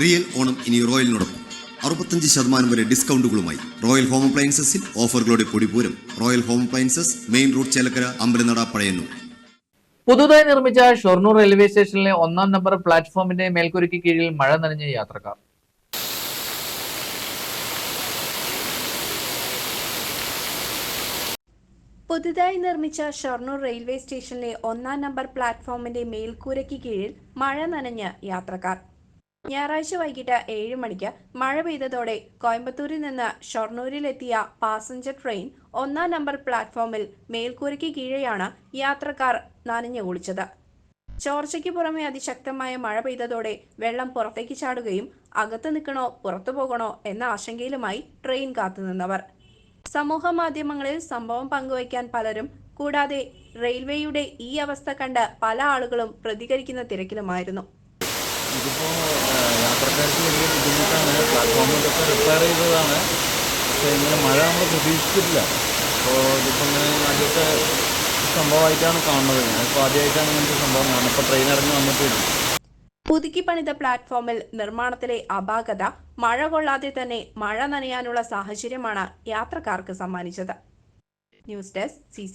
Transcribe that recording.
Real Onam ഇനി റോയലിനോടൊപ്പം. അറുപത്തഞ്ച് ശതമാനം വരെ ഡിസ്കൗണ്ടുകളുമായി റോയൽ ഹോം അപ്ലയൻസസിൽ ഓഫറുകളുടെ പൊടിപൂരം. Royal home appliances main road Chelakkara Ambalanada Pazhayannur. പുതുതായി നിർമ്മിച്ച ഷൊർണൂർ റെയിൽവേ സ്റ്റേഷനിലെ ഒന്നാം നമ്പർ പ്ലാറ്റ്ഫോമിന്റെ മേൽക്കുരുക്ക് കീഴിൽ മഴ നനഞ്ഞ യാത്രക്കാർ. പുതുതായി നിർമ്മിച്ച ഷൊർണൂർ റെയിൽവേ സ്റ്റേഷനിലെ ഒന്നാം നമ്പർ പ്ലാറ്റ്ഫോമിന്റെ മേൽക്കൂരയ്ക്ക് കീഴിൽ മഴ നനഞ്ഞ് യാത്രക്കാർ. ഞായറാഴ്ച വൈകിട്ട് ഏഴ് മണിക്ക് മഴ പെയ്തതോടെ കോയമ്പത്തൂരിൽ നിന്ന് ഷൊർണൂരിലെത്തിയ പാസഞ്ചർ ട്രെയിൻ ഒന്നാം നമ്പർ പ്ലാറ്റ്ഫോമിൽ മേൽക്കൂരയ്ക്ക് കീഴെയാണ് യാത്രക്കാർ നനഞ്ഞു കുളിച്ചത്. ചോർച്ചയ്ക്ക് പുറമെ അതിശക്തമായ മഴ പെയ്തതോടെ വെള്ളം പുറത്തേക്ക് ചാടുകയും അകത്ത് നിൽക്കണോ പുറത്തു പോകണോ എന്ന ആശങ്കയിലുമായി ട്രെയിൻ കാത്തുനിന്നവർ സമൂഹ മാധ്യമങ്ങളിൽ സംഭവം പങ്കുവയ്ക്കാൻ പലരും കൂടാതെ റെയിൽവേയുടെ ഈ അവസ്ഥ കണ്ട് പല ആളുകളും പ്രതികരിക്കുന്ന തിരക്കിലുമായിരുന്നു. ഇതിപ്പോൾ യാത്രക്കാർക്ക് വലിയ ബുദ്ധിമുട്ടാണ്. പ്ലാറ്റ്ഫോമിലൊക്കെ റിപ്പയർ ചെയ്തതാണ്. പക്ഷേ ഇങ്ങനെ മഴ നമ്മൾ പ്രതീക്ഷിച്ചിട്ടില്ല. അപ്പോൾ ഇതിപ്പോൾ ഇങ്ങനെ ആദ്യത്തെ സംഭവമായിട്ടാണ് കാണുന്നത്. ഞാനിപ്പോൾ ആദ്യമായിട്ടാണ് ഇങ്ങനത്തെ സംഭവം കാണുന്നത്. ഇപ്പോൾ ട്രെയിൻ ഇറങ്ങി വന്നിട്ടില്ല പുതുക്കി പണിത പ്ലാറ്റ്ഫോമിൽ നിർമ്മാണത്തിലെ അപാകത മഴ കൊള്ളാതെ തന്നെ മഴ നനയാനുള്ള സാഹചര്യമാണ് യാത്രക്കാർക്ക് സമ്മാനിച്ചത്. News desk C